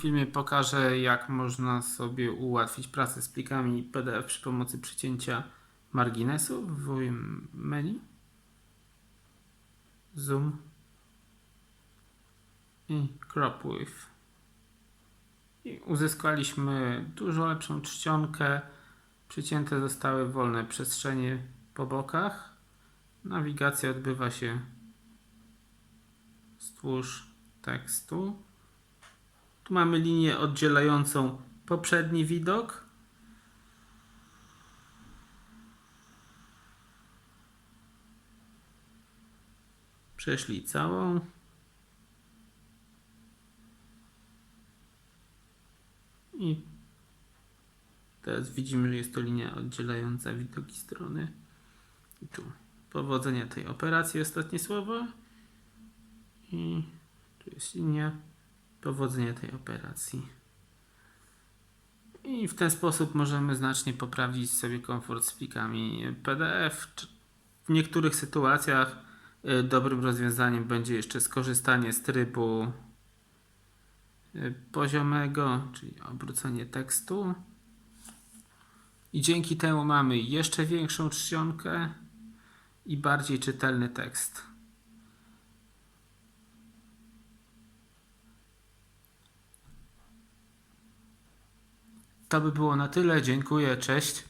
Filmie pokażę, jak można sobie ułatwić pracę z plikami PDF przy pomocy przycięcia marginesu w menu, zoom i crop width. I uzyskaliśmy dużo lepszą czcionkę. Przycięte zostały wolne przestrzenie po bokach. Nawigacja odbywa się wzdłuż tekstu. Tu mamy linię oddzielającą poprzedni widok. Przeszli całą. I teraz widzimy, że jest to linia oddzielająca widoki strony. I tu powodzenia tej operacji, ostatnie słowo. I tu jest linia powodzenia tej operacji. I w ten sposób możemy znacznie poprawić sobie komfort z plikami PDF. W niektórych sytuacjach y, dobrym rozwiązaniem będzie jeszcze skorzystanie z trybu y, poziomego, czyli obrócenie tekstu. I dzięki temu mamy jeszcze większą czcionkę i bardziej czytelny tekst. To by było na tyle. Dziękuję. Cześć.